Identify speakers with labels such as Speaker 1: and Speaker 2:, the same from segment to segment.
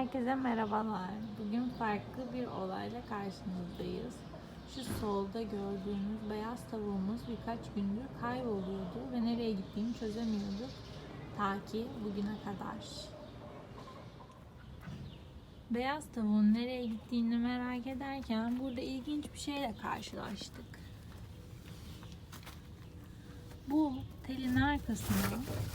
Speaker 1: Herkese merhabalar. Bugün farklı bir olayla karşınızdayız. Şu solda gördüğünüz beyaz tavuğumuz birkaç gündür kayboluyordu ve nereye gittiğini çözemiyorduk. Ta ki bugüne kadar. Beyaz tavuğun nereye gittiğini merak ederken burada ilginç bir şeyle karşılaştık. Bu telin arkasına şöyle.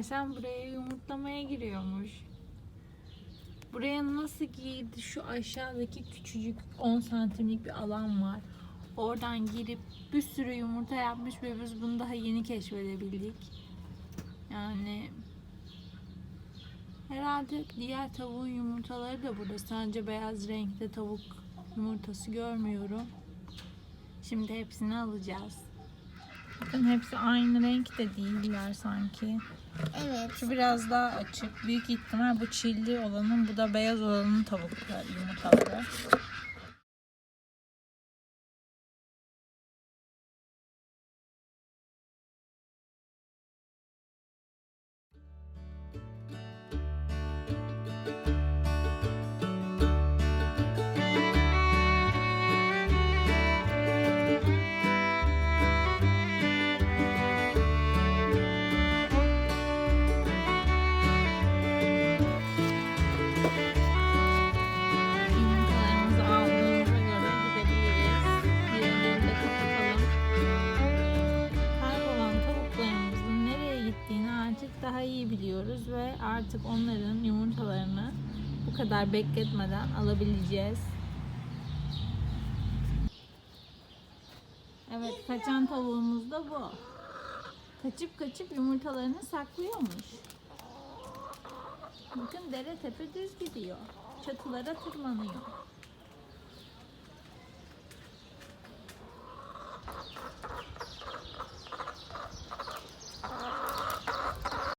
Speaker 1: Meğersem buraya yumurtlamaya giriyormuş. Buraya nasıl girdi? Şu aşağıdaki küçücük 10 santimlik bir alan var. Oradan girip bir sürü yumurta yapmış ve biz bunu daha yeni keşfedebildik. Yani herhalde diğer tavuğun yumurtaları da burada. Sadece beyaz renkte tavuk yumurtası görmüyorum. Şimdi hepsini alacağız. Bakın hepsi aynı renk de değiller sanki.
Speaker 2: Evet.
Speaker 1: Şu biraz daha açık. Büyük ihtimal bu çilli olanın, bu da beyaz olanın tavukları, yumurtaları. Artık daha iyi biliyoruz ve artık onların yumurtalarını bu kadar bekletmeden alabileceğiz. Evet, kaçan tavuğumuz da bu. Kaçıp kaçıp yumurtalarını saklıyormuş. Bakın dere tepe düz gidiyor. Çatılara tırmanıyor.